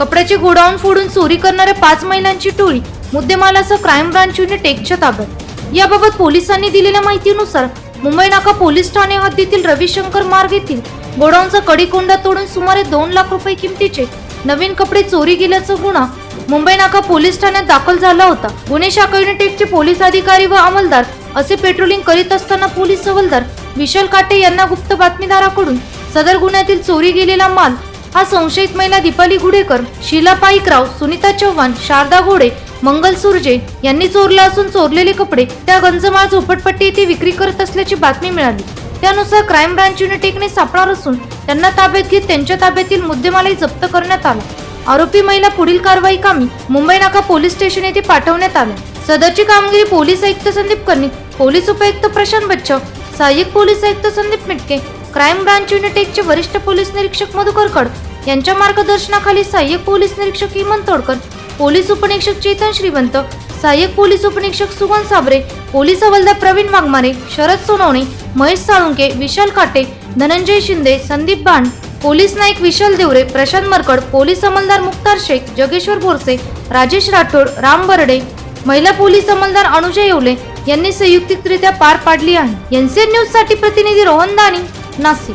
कपड्याचे गोडाऊन फोडून चोरी करणाऱ्या पाच महिलांची टोळी मुद्देमालासह क्राईम ब्रांच युनिट एकच्या ताब्यात. याबाबत पोलिसांनी दिलेल्या माहितीनुसार मुंबई नाका पोलीस ठाणे हद्दीतील रविशंकर मार्ग येथील गोडाऊनचा कडीकोंडा तोडून सुमारे दोन लाख रुपये किमतीचे नवीन कपडे चोरी गेल्याचा गुन्हा मुंबई नाका पोलीस ठाण्यात दाखल झाला होता. गुन्हे शाखा युनिट एकचे पोलीस अधिकारी व अंमलदार असे पेट्रोलिंग करीत असताना पोलीस हवलदार विशाल काटे यांना गुप्त बातमीदाराकडून सदर गुन्ह्यातील चोरी गेलेला माल हा संशयित महिला दीपाली गुडेकर शीला पाईकराव सुनीता चव्हाण शारदा घोडे मंगल सुरजे यांनी चोरला असून चोरलेले कपडे त्या गंजमाळ झोपडपट्टी येथे विक्री करत असल्याची बातमी मिळाली. त्यानुसार क्राईम ब्रांच युनिट एकने असून त्यांना ताब्यात घेत त्यांच्या ताब्यातील मुद्देमालही जप्त करण्यात आला. आरोपी महिला पुढील कारवाई कामी मुंबई नाका पोलीस स्टेशन येथे पाठवण्यात आले सदरची कामगिरी पोलीस आयुक्त संदीप कर्णिक पोलीस उपायुक्त प्रशांत बच्चव सहाय्यक पोलीस आयुक्त संदीप मिटके क्राईम ब्रांच युनिटेकचे वरिष्ठ पोलीस निरीक्षक मधुकर कड यांच्या मार्गदर्शनाखाली सहाय्यक पोलीस निरीक्षक इमन तोडकर पोलीस उपनिरीक्षक चेतन श्रीवंत सहाय्यक पोलीस उपनिरीक्षक सुगन साबरे पोलीस हवालदार प्रवीण वाघमारे शरद सोनवणे महेश साळुंके विशाल काटे धनंजय शिंदे संदीप बाण पोलीस नाईक विशाल देवरे प्रशांत मरकड पोलीस अंमलदार मुक्तार शेख जगेश्वर बोरसे राजेश राठोड राम बर्डे महिला पोलीस अंमलदार अनुजय येवले यांनी संयुक्तिकरित्या पार पाडली आहे. एनसीएन न्यूजसाठी प्रतिनिधी रोहन दानी नाशिक.